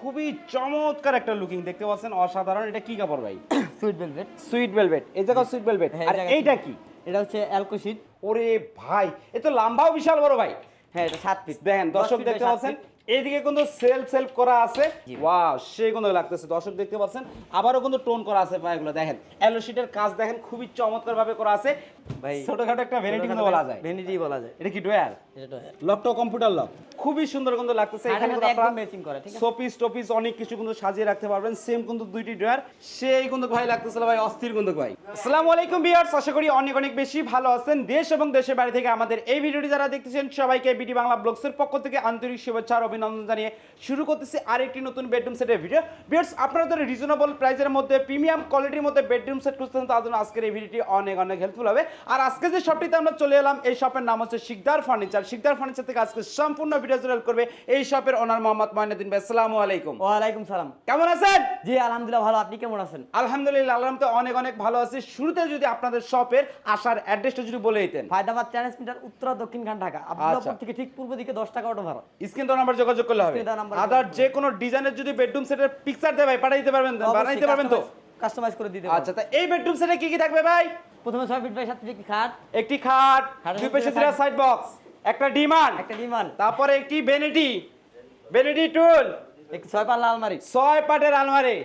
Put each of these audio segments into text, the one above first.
খুবই চমৎকার একটা লুকিং দেখতে পাচ্ছেন? অসাধারণ। এটা কি কাপড় ভাই? সুইট ভেলভেট সুইট ভেলভেট এই জায়গা সুইট ভেলভেট হ্যাঁ, আর এইটা কি? এটা হচ্ছে অ্যালকোশিট ওরে ভাই এ তো লম্বাও বিশাল বড় ভাই। হ্যাঁ এটা সাত পিস দেখেন দর্শক দেখতে পাচ্ছেন? এইদিকে কিন্তু সেল সেল করা আছে। ওয়াও সেই কিন্তু লাগতেছে। দর্শক দেখতে পাচ্ছেন আবারও কিন্তু টোন করা আছে পায়গুলো। দেখেন অ্যালো শিটের কাজ দেখেন খুবই চমৎকার ভাবে করা আছে। ভাই ছোটখাটো একটা ভ্যানিটি কিন্তু বলা যায়। ভ্যানিটি বলা যায়। এটা কি ডোয়ার এটা তো লকটা কম্পিউটার লক খুবই সুন্দর কিন্তু লাগতেছে। এখানে কিন্তু একদম আপনারা ম্যাচিং করে ঠিক আছে? শোপিস টোপিস অনেক কিছু কিন্তু সাজিয়ে রাখতে পারবেন। সেম কিন্তু দুইটি ড্রয়ার সেই কিন্তু ভাই লাগতেছিল ভাই অস্থির কিন্তু ভাই। আসসালামু আলাইকুম বিয়ার্স আশা করি অনেক অনেক বেশি ভালো আছেন। দেশ এবং দেশের বাইরে থেকে আমাদের এই ভিডিওটি যারা দেখতেছেন সবাইকে বিডি বাংলা ব্লগসের পক্ষ থেকে আন্তরিক শুভেচ্ছা আর অভিনন্দন জানিয়ে শুরু করতেছি আরেকটি নতুন বেডরুম সেটের ভিডিও বিয়ার্স আপনারা যারা রিজনেবল প্রাইসের মধ্যে প্রিমিয়াম কোয়ালিটির মধ্যে বেডরুম সেট খুঁজতেছেন তার জন্য আজকের এই ভিডিওটি অনেক অনেক হেল্পফুল হবে। আর আজকে যে শপটিতে আমরা চলে এলাম এই শপের নাম হচ্ছে শিকদার ফার্নিচার শিকদার ফার্নিচার থেকে আজকে সম্পূর্ণ ভিডিও জুড়ে করবে এই শপের ওনার মোহাম্মদ ময়নুদ্দিন ভাই। আসসালামু আলাইকুম। ওয়ালাইকুম সালাম। কেমন আছেন? জি আলহামদুলিল্লাহ ভালো। আপনি কেমন আছেন? আলহামদুলিল্লাহ আলহাম তো অনেক অনেক ভালো আছি। শুরুতে যদি আপনাদের শপের আসার অ্যাড্রেসটা যদি বলে দিতেন। ফায়দাবাদ ট্রান্সমিটার উত্তর দক্ষিণ খান ঢাকা। আব্দুল্লাহপুর আচ্ছা। থেকে ঠিক পূর্ব দিকে দশ টাকা অটো ভাড়া। স্ক্রিন তো নাম্বার যোগাযোগ করলে হবে। আদার যে কোনো ডিজাইনের যদি বেডরুম সেটের পিকচার দেয় ভাই পাঠিয়ে দিতে পারবেন বানাইতে পারবেন তো? কাস্টমাইজ করে দিতে আচ্ছা তা এই বেডরুম সেটে কি কি থাকবে ভাই? প্রথমে ছয় ফিট বাই সাত ফিট একটি খাট? একটি খাট দুই পাশে দুটো সাইড বক্স একটা ডিমান একটা বিমান তারপরে একটি বেনেটি বেনেটি টুল একটি ছয় পাল্লা আলমারি। ছয় পাটের আলমারি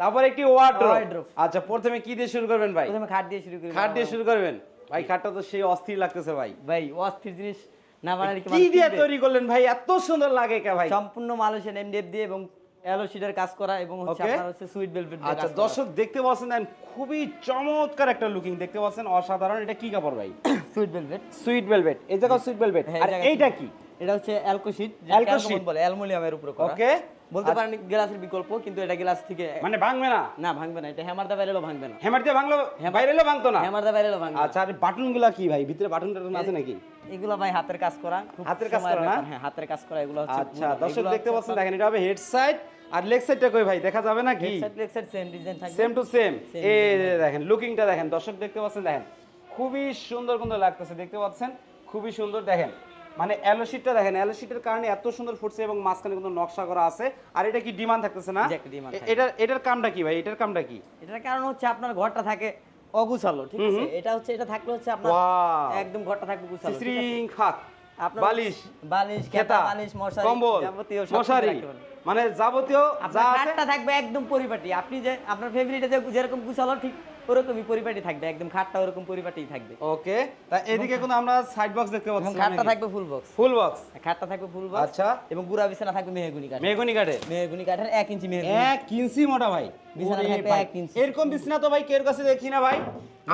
তারপরে একটি ওয়ার্ড্রোব আচ্ছা প্রথমে কি দিয়ে শুরু করবেন ভাই? প্রথমে খাট দিয়ে শুরু করবেন খাট দিয়ে শুরু করবেন। ভাই খাটটা তো সেই অস্থির লাগতেছে ভাই। ভাই অস্থির জিনিস না বানালে কি কি দিয়ে তৈরি করলেন ভাই? এত সুন্দর লাগে কে ভাই। সম্পূর্ণ মালয়েশিয়ান এমডিএফ দিয়ে এবং অ্যালো শিটের কাজ করা এবং হচ্ছে আপনার হচ্ছে সুইট ভেলভেট আচ্ছা দর্শক দেখতে পাচ্ছেন দেখেন, খুবই চমৎকার একটা লুকিং দেখতে পাচ্ছেন অসাধারণ। এটা কি কাপড় ভাই? সুইট ভেলভেট সুইট ভেলভেট এই জায়গা সুইট ভেলভেট আর এইটা কি? এটা হচ্ছে অ্যালকোশিট Alco বলে অ্যালুমিনিয়ামের উপরে করা। ওকে বলতে পারেন গ্লাসের বিকল্প কিন্তু এটা গ্লাস থেকে মানে ভাঙবে না? না ভাঙবে না এটা হ্যামার দা বাইরেও ভাঙবে না। হ্যামার দিয়ে ভাঙলো বাইরে এলেও ভাঙতো না? হ্যামার দা বাইরেও ভাঙবে আচ্ছা আর বাটনগুলা কি ভাই? ভিতরে বাটন টাটন আছে নাকি? এগুলো ভাই হাতের কাজ করা হাতের কাজ করা না? হ্যাঁ হাতের কাজ করা এগুলো হচ্ছে আচ্ছা দর্শক দেখতে পাচ্ছেন দেখেন এটা হবে হেড সাইড আর লেগ সাইডটা কই ভাই? দেখা যাবে নাকি? Side leg side same design থাকবে। সেম টু সেম এই দেখেন লুকিংটা দেখেন দর্শক দেখতে পাচ্ছেন দেখেন। খুবই সুন্দর কিন্তু লাগতেছে দেখতে পাচ্ছেন? খুবই সুন্দর দেখেন। মানে অ্যালো শিটটা দেখেন অ্যালো শিটের কারণে এত সুন্দর ফুটছে এবং মাঝখানে কিন্তু নকশা করা আছে। আর এটা কি ডিমান্ড থাকতেছে না? জি, একটা demand এ- থাকে। এটার কামটা কি ভাই? এটার কামটা কি? এটার কারণ হচ্ছে আপনার ঘরটা থাকে অগুছালো ঠিক আছে? এটা হচ্ছে এটা থাকলে হচ্ছে আপনার একদম ঘরটা থাকবে গুছালো? আপনার বালিশ বালিশ খেতা বালিশ মশারি কম্বল যাবতীয় মশারি মানে যাবতীয় যা থাকবে একদম পরিপাটি। আপনি যে আপনার ফ্যামিলিটা যেরকম গুছালো ঠিক ওরকমই পরিপাটি থাকবে একদম খাটটা ওরকম থাকবে। ওকে তা এদিকে আমরা সাইড বক্স দেখতে পাচ্ছি খাটটা থাকবে ফুল বক্স ফুল বক্স খাটটা থাকবে ফুল বক্স আচ্ছা। এবং গুড়া বিছানা থাকবে মেহগুনি কাঠ মেগুনি কাঠে মেহগুনি কাঠের এক ইঞ্চি মেহগুনি। এক ইঞ্চি মোটা ভাই। বিছানা থাকবে ভাই, এক ইঞ্চি। এরকম বিছানা তো ভাই কের কাছে দেখি না ভাই।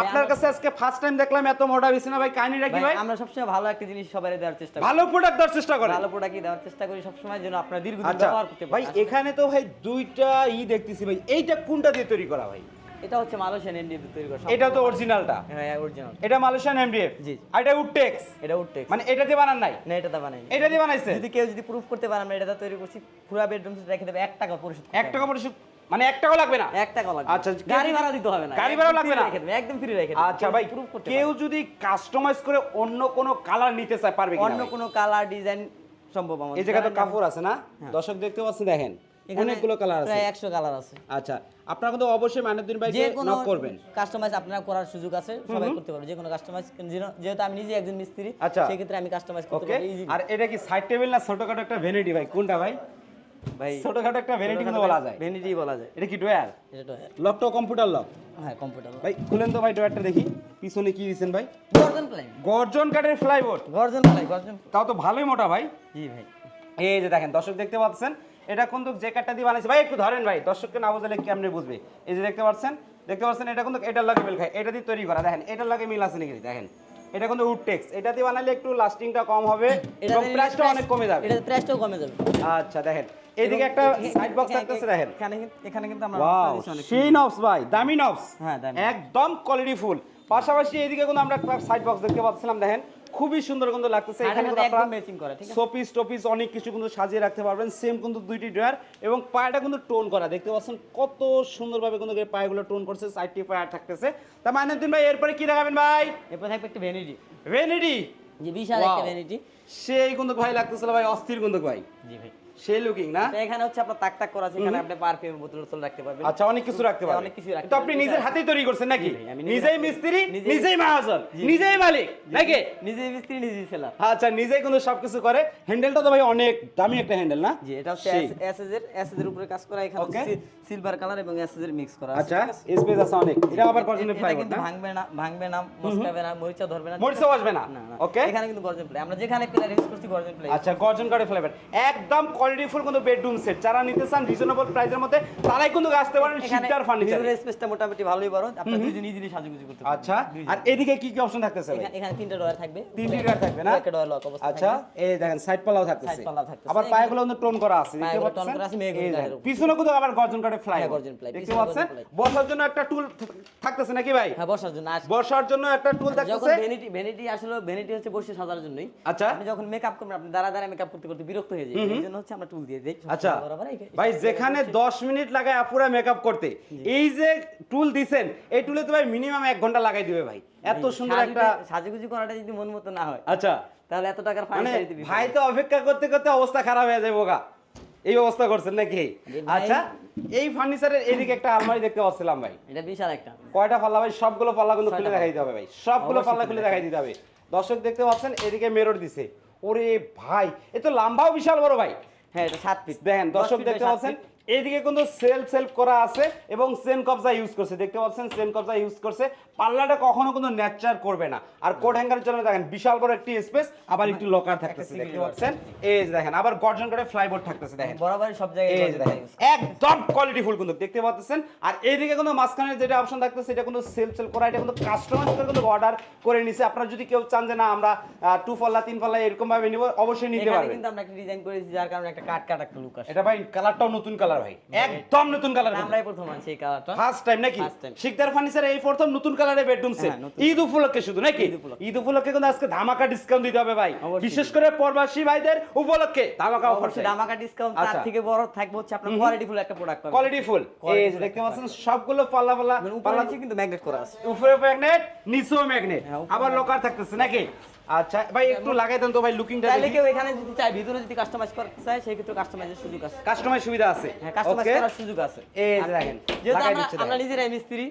আপনার কাছে আজকে ফার্স্ট টাইম দেখলাম এত মোটা বিছানা ভাই কাহিনীটা কি ভাই, আমরা সবসময় ভালো একটা জিনিস সবাই দেওয়ার চেষ্টা করি। ভালো প্রোডাক্ট দেওয়ার চেষ্টা করেন। ভালো প্রোডাক্টই দেওয়ার চেষ্টা করি সবসময় যেন আপনার দীর্ঘদিন আচ্ছা। ব্যবহার করতে ভাই এখানে তো ভাই দুইটা ই দেখতেছি ভাই। এইটা কোনটা দিয়ে তৈরি করা ভাই? এটা হচ্ছে মালয়েশিয়ান এনডিএফ তৈরি করা এটা তো অরিজিনালটা হ্যাঁ অরিজিনাল এটা মালয়েশিয়ান এমডিএফ জি। আর এটা উডটেক্স এটা উঠতে মানে এটা বানান নাই? না এটা বানাই এটা দিয়ে বানাইছে? যদি কেউ যদি প্রুফ করতে পারে আমরা এটা তৈরি করছি পুরো বেডরুম সেট রেখে দেবে এক টাকা পরিশোধ করতে এক টাকা পরিশোধ মানে এক টাকা লাগবে না? হবে। এক টাকা লাগবে আচ্ছা, গাড়ি ভাড়া দিতে হবে না গাড়ি একদম ভাড়া লাগবে না? একদম ফ্রি রেখে দেবে। আচ্ছা ভাই প্রুফ করতে কেউ যদি কাস্টমাইজ করে অন্য কোনো কালার নিতে চায় পারবে অন্য কিনা কালার ডিজাইন সম্ভব আমাদের এই জায়গায় তো কাপড় আছে না? দর্শক দেখতে পাচ্ছেন দেখেন। অনেকগুলো কালার আছে। প্রায় 100 কালার আছে। আচ্ছা আপনারা কিন্তু অবশ্যই মাইনুদ্দিন ভাইকে নক করবেন। কাস্টমাইজ আপনারা করার সুযোগ আছে সবাই করতে পারবে। যে কোনো কাস্টমাইজ যেহেতু আমি নিজে একজন মিস্ত্রি আচ্ছা। সেই ক্ষেত্রে আমি কাস্টমাইজ করতে পারি আর এটা কি সাইড টেবিল না ছোটখাটো একটা ভ্যানিটি ভাই? কোনটা ভাই? ভাই ছোটখাটো একটা ভ্যানিটি কিন্তু বলা যায়। ভ্যানিটি বলা যায়। এটা কি ডোয়ার এটা তো কম্পিউটার লক হ্যাঁ কম্পিউটার ভাই খুলেন তো ভাই ডোয়ারটা দেখি। পিছনে কি দিয়েছেন ভাই? গর্জন প্লাই গর্জন কাঠের ফ্লাইবোর্ড গর্জন প্লাই গর্জন তাও তো ভালোই মোটা ভাই। জি ভাই। এই যে দেখেন দর্শক দেখতে পাচ্ছেন এটা কিন্তু যে কাঠটা দিয়ে বানাইছে ভাই একটু ধরেন ভাই দর্শককে না বুঝলে কেমনে বুঝবে? এই যে দেখতে পাচ্ছেন দেখতে পাচ্ছেন এটা কিন্তু এটার লাগে মিল খায় এটা দিয়ে তৈরি করা দেখেন এটার লাগে মিল আছে নাকি দেখেন এটা কিন্তু উড টেক্স এটা দিয়ে বানালে একটু লাস্টিংটা কম হবে এবং প্রাইসটা অনেক কমে যাবে। এটা প্রাইসটাও কমে যাবে। আচ্ছা দেখেন এইদিকে একটা সাইড বক্স থাকতেছে দেখেন। এখানে কিন্তু- এখানে কিন্তু আমরা সেই নবস ভাই দামি নবস হ্যাঁ, দামি। একদম কোয়ালিটি ফুল পাশাপাশি এইদিকে কিন্তু আমরা একটা সাইড বক্স দেখতে পাচ্ছিলাম দেখেন খুবই সুন্দর কিন্তু লাগতেছে। এখানে কিন্তু আপনারা ম্যাচিং করে ঠিক আছে? শোপিস টপিস অনেক কিছু কিন্তু সাজিয়ে রাখতে পারবেন। সেম কিন্তু দুইটি ড্রয়ার এবং পায়টা কিন্তু টোন করা। দেখতে পাচ্ছেন কত সুন্দরভাবে কিন্তু পায়গুলো টোন করছে সাইডটি পায়া থাকতেছে। তা দিন ভাই এরপরে কি দেখাবেন ভাই? এরপরে থাকবে একটা ভ্যানিটি ভ্যানিটি যে বিশাল একটা ভ্যানিটি সেই কিন্তু ভাই লাগতেছিল ভাই অস্থির কিন্তু ভাই। জি ভাই। সেই লুকিং না? এখানে হচ্ছে আপনার তাক তাক করা আছে এখানে আপনি পারফিউম বোতল বোতল রাখতে পারবেন। আচ্ছা অনেক কিছু রাখতে পারবেন। অনেক কিছুই রাখতে আপনি নিজের হাতেই তৈরি করছেন নাকি? জি ভাই, আমি নিজে নিজেই মিস্ত্রি নিজেই- নিজেই মহাজন নিজেই মালিক নাকি? নিজেই মিস্ত্রি নিজেই সেলার। আচ্ছা নিজেই কিন্তু সবকিছু করে। হ্যান্ডেলটা তো ভাই অনেক দামি একটা হ্যান্ডেল না? জি এটা হচ্ছে এসএস এর এসএস এর উপরে কাজ করা এখানে সিলভার কালার এবং এসএস এর মিক্স করা আচ্ছা স্পেস আছে? অনেক। এটা আবার গর্জনের এটা কিন্তু ভাঙবে না ভাঙবে না মস্কাবে না মরিচা ধরবে না মরিচাও আসবে না? না না। ওকে এখানে কিন্তু গর্জন প্লাই আমরা যেখানে প্লাই ইউজ করছি গর্জন প্লাই আচ্ছা গর্জন করে ফ্লেভার একদম কোয়ালিটিফুল কিন্তু বেডরুম সেট যারা নিতে চান রিজনেবল প্রাইসের মধ্যে তারাই কিন্তু আসতে পারেন শিকদার ফার্নিচার মিররের স্পেসটা মোটামুটি ভালোই বড়। আপনি দুইজন ইজিলি সাজুগুজু করতে পারবেন। আচ্ছা আর এদিকে কি কি অপশন থাকতেছে এখানে- এখানে তিনটা ডয়ার থাকবে। তিনটি ডয়ার থাকবে না? একটা ডয়ার লক অবস্থা আচ্ছা এই দেখেন সাইড পাল্লাও থাকতেছে। Side পাল্লাও থাকতেছে। আবার পায়গুলো কিন্তু টোন করা আছে দেখতে পাচ্ছেন? করা আছে, এই দেখেন, পিছনে কিন্তু আবার গর্জন করে ফ্লাই হ্যাঁ, গর্জন fly, দেখতে পাচ্ছেন? বসার জন্য একটা টুল থাকতেছে নাকি ভাই? হ্যাঁ বসার জন্য বসার জন্য একটা টুল থাকতেছে যখন ভ্যানিটি ভ্যানিটি আসলে ভ্যানিটি হচ্ছে বসে সাজার জন্যই। আচ্ছা। আপনি যখন মেকআপ করবেন আপনি দাঁড়া দাঁড়া মেকআপ করতে করতে বিরক্ত হয়ে যায় এই জন্য হচ্ছে আমরা টুল দিয়ে দেই। আচ্ছা এই- ভাই যেখানে 10 মিনিট লাগায় আপুরা মেকআপ করতে এই যে টুল দিছেন এই টুলে তো ভাই মিনিমাম এক ঘণ্টা লাগাই দিবে ভাই। এত সুন্দর একটা সাজুগুজু করাটা যদি মন মতো না হয় আচ্ছা। তাহলে এত টাকার ফাইন মানে দিবি ভাই তো অপেক্ষা করতে করতে অবস্থা খারাপ হয়ে যাবে বোকা এই অবস্থা করছেন নাকি? আচ্ছা এই ফার্নিচারের এদিকে একটা আলমারি দেখতে পাচ্ছিলাম ভাই। এটা বিশাল একটা। কয়টা পাল্লা ভাই? সবগুলো পাল্লা কিন্তু খুলে দেখাই দিতে হবে ভাই। সবগুলো পাল্লা খুলে দেখাই দিতে হবে। দর্শক দেখতে পাচ্ছেন এদিকে মেরর দিছে। ওরে ভাই এ তো লম্বাও বিশাল বড় ভাই। হ্যাঁ এটা সাত পিস দেখেন দর্শক দেখতে পাচ্ছেন? এইদিকে কিন্তু সেল সেলফ করা আছে এবং সেন কবজা ইউজ করছে। দেখতে পাচ্ছেন সেন কবজা ইউজ করছে। পাল্লাটা কখনো কিন্তু ন্যাচার করবে না। আর কোট হ্যাঙ্গারের জন্য দেখেন বিশাল বড় একটি স্পেস আবার একটু লকার থাকতেছে। দেখতে পাচ্ছেন? এই যে দেখেন আবার গর্জন করে ফ্লাইবোর্ড থাকতেছে দেখেন। বরাবর সব জায়গায় এই যে দেখেন একদম কোয়ালিটি ফুল কিন্তু দেখতে পাচ্ছেন? আর এইদিকে কিন্তু মাঝখানে যেটা অপশন থাকতেছে সেটা কিন্তু সেলফ সেল করা এটা কিন্তু কাস্টমাইজ করে কিন্তু অর্ডার করে নিছে। আপনারা যদি কেউ চান যে না আমরা টু পাল্লা তিন পাল্লা এরকম ভাবে নিব অবশ্যই নিতে পারবেন। কিন্তু আমরা একটা ডিজাইন করেছি যার কারণে একটা কাট কাট একটা লুক আসে এটা ভাই কালারটাও নতুন কালার ভাই। একদম নতুন কালার আমরাই প্রথম আনছি এই কালারটা ফার্স্ট টাইম নাকি? শিকদার ফার্নিচার এই প্রথম নতুন কালারের বেডরুম সেট হ্যাঁ, ঈদ উপলক্ষে শুধু নাকি? ঈদ উপলক্ষে। কিন্তু আজকে ধামাকা ডিসকাউন্ট দিতে হবে ভাই। বিশেষ করে প্রবাসী ভাইদের উপলক্ষে ধামাকা অফার দামাকা ডিসকাউন্ট তার আচ্ছা। থেকে বড় থাকবে হচ্ছে আপনার কোয়ালিটি ফুল একটা প্রোডাক্ট পাবেন। কোয়ালিটি ফুল এই যে দেখতে পাচ্ছেন সবগুলো পাল্লা পাল্লা মানে পাল্লা কিন্তু ম্যাগনেট করা আছে। উপরে ম্যাগনেট নিচেও ম্যাগনেট আবার লকার থাকতেছে নাকি? আচ্ছা ভাই একটু লাগাই দেন তো ভাই লুকিংটা চাইলে কেউ এখানে যদি ভিতরে যদি কাস্টমাইজ করতে চায় সেই ক্ষেত্রে কাস্টমাইজের সুযোগ আছে। কাস্টমাইজ সুবিধা আছে। হ্যাঁ কাস্টমাইজ করার সুযোগ আছে। এই দেখেন, যেহেতু আমরা আমরা নিজেরাই মিস্ত্রি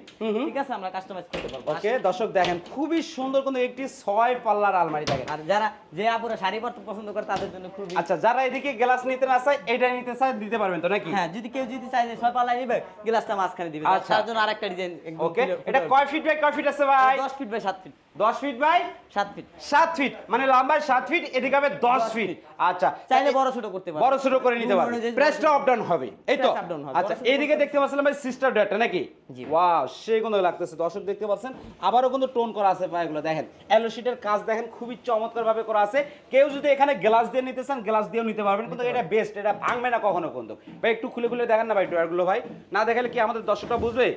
ঠিক আছে আমরা কাস্টমাইজ করতে পারব। ওকে দর্শক দেখেন খুবই সুন্দর কিন্তু একটি ছয় পাল্লার আলমারি দেখেন। আর যারা যে আপুরা শাড়ি পরতে পছন্দ করে তাদের জন্য খুবই আচ্ছা যারা এদিকে গ্লাস নিতে না চায় এটা নিতে চায় দিতে পারবেন তো নাকি? হ্যাঁ যদি কেউ যদি চায় যে ছয় পাল্লা নিবে গ্লাসটা মাঝখানে দিবে। আচ্ছা। তার জন্য আরেকটা ডিজাইন ওকে এটা কয় ফিট বাই কয় ফিট আছে ভাই? 10 ফিট বাই 7 ফিট দশ ফিট বাই 7 ফিট সাত ফিট মানে লম্বায় সাত ফিট এদিকে হবে দশ ফিট আচ্ছা চাইলে বড় ছোট করতে পারবে বড় ছোট করে নিতে পারবে প্রেসটা আপ ডাউন হবে এই তো? আচ্ছা এইদিকে দেখতে পাচ্ছিলাম ভাই সিস্টার ডেটটা নাকি। ওয়াও সেই কোনো লাগতেছে। দর্শক দেখতে পাচ্ছেন আবারও কিন্তু টোন করা আছে পায়গুলো। দেখেন অ্যালো শিটের কাজ দেখেন খুবই চমৎকার ভাবে করা আছে। কেউ যদি এখানে গ্লাস দিয়ে নিতে চান গ্লাস দিয়েও নিতে পারবেন কিন্তু এটা বেস্ট এটা ভাঙবে না কখনো কিন্তু। ভাই একটু খুলে খুলে দেখেন না ভাই ডয়ারগুলো ভাই। না দেখালে কি আমাদের দর্শকটা বুঝবে?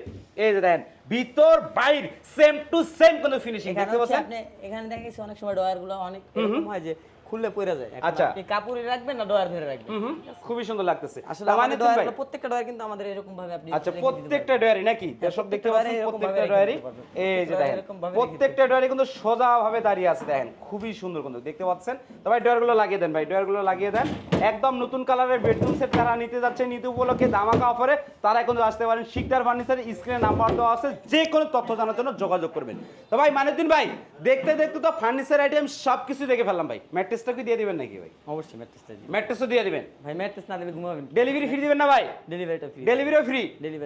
এই যে দেখেন ভিতর বাইর সেম টু সেম কিন্তু ফিনিশিং দেখতে পাচ্ছেন? আপনি এখানে দেখেছি অনেক সময় ডয়ারগুলো অনেক এরকম হয় যে খুললে পড়ে যায়। আচ্ছা। আপনি কাপড়ে রাখবেন না ডয়ার ধরে রাখবেন। হুম খুবই সুন্দর লাগতেছে। আসলে মানে আমাদের ডয়ার প্রত্যেকটা ডয়ার কিন্তু আমাদের এরকম ভাবে আপনি আচ্ছা প্রত্যেকটা ডয়ারি নাকি? দর্শক দেখতে পাচ্ছেন প্রত্যেকটা ভাবে ডয়ারি রেখে দিতে পারবেন। এই যে দেখেন প্রত্যেকটা ডয়ারি কিন্তু সোজা ভাবে দাঁড়িয়ে আছে। দেখেন খুবই সুন্দর কিন্তু দেখতে পাচ্ছেন? তো ভাই ডয়ারগুলো লাগিয়ে দেন ভাই ডয়ারগুলো লাগিয়ে দেন। একদম নতুন কালারের বেডরুম সেট যারা নিতে যাচ্ছে নিতে উপলক্ষে ধামাকা অফারে তারা কিন্তু আসতে পারেন শিকদার ফার্নিচার স্ক্রিনে নাম্বার দেওয়া আছে যে কোনো তথ্য জানার জন্য যোগাযোগ করবেন। তো ভাই মানুদ্দিন ভাই দেখতে দেখতে তো ফার্নিচার আইটেম সব কিছু দেখে ফেললাম ভাই ম্যাট্রেসটা কি দিয়ে দিবেন নাকি ভাই? অবশ্যই ম্যাট্রেসটা দিন ম্যাট্রেসও দিয়ে দিবেন? ভাই ম্যাট্রেস না দিলে ঘুমাবেন ডেলিভারি ফ্রি দিবেন না ভাই? ডেলিভারিটা ফ্রি ডেলিভারিও ফ্রি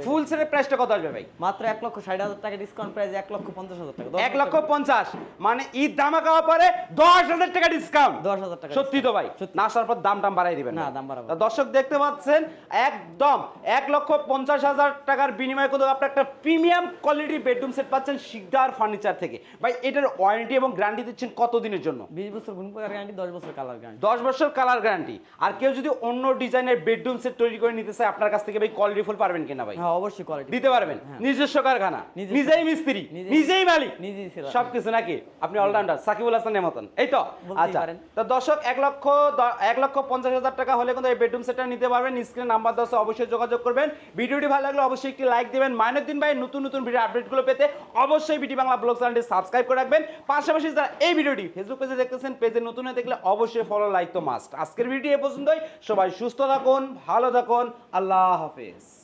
ফুল সেটের প্রাইসটা কত আসবে ভাই? মাত্র এক লক্ষ ষাট হাজার টাকা ডিসকাউন্ট প্রাইস এক লক্ষ পঞ্চাশ হাজার টাকা এক লক্ষ পঞ্চাশ। মানে ঈদ ধামাকা পরে দশ হাজার টাকা ডিসকাউন্ট দশ হাজার টাকা সত্যি তো ভাই? না আসার পর দাম টাম বাড়াই দিবেন না, দাম বাড়াবো দর্শক দেখতে পাচ্ছেন একদম এক লক্ষ পঞ্চাশ হাজার টাকার বিনিময়ে কিন্তু আপনি একটা প্রিমিয়াম কোয়ালিটির বেডরুম সেট পাচ্ছেন শিকদার ফার্নিচার থেকে। ভাই এটার ওয়ারেন্টি এবং গ্যারান্টি দিচ্ছেন কত দিনের জন্য? বিশ বছর গুণ গ্যারান্টি দশ বছর কালার গ্যারান্টি দশ বছর কালার গ্যারান্টি আর কেউ যদি অন্য ডিজাইনের বেডরুম সেট তৈরি করে নিতে চায় আপনার কাছ থেকে ভাই কোয়ালিটি ফুল পারবেন কিনা ভাই? হ্যাঁ অবশ্যই কোয়ালিটি দিতে পারবেন। নিজস্ব কারখানা। নিজেই মিস্ত্রি। নিজেই- মালিক। নিজেই সেরা। সবকিছু নাকি? আপনি অলরাউন্ডার সাকিবুল হাসানের মতন। এই তো? আচ্ছা। তো দর্শক এক লক্ষ এক লক্ষ পঞ্চাশ হাজার টাকা হলে কিন্তু এই বেডরুম সেটটা নিতে পারবেন। স্ক্রিন নাম্বার দশে অবশ্যই যোগাযোগ করবেন। ভিডিওটি ভালো লাগলে অবশ্যই একটি লাইক দিবেন। মাইনুদ্দিন ভাই নতুন নতুন ভিডিও আপডেটগুলো পেতে অবশ্যই বিটি বাংলা ব্লগ চ্যানেলটি সাবস্ক্রাইব করে রাখবেন। পাশাপাশি যারা এই ভিডিওটি ফেসবুক পেজে দেখতেছেন পেজে নতুন হয়ে দেখলে থাকলে অবশ্যই ফলো লাইক তো মাস্ট আজকের ভিডিও এ পর্যন্তই। সবাই সুস্থ থাকুন, ভালো থাকুন। আল্লাহ হাফেজ।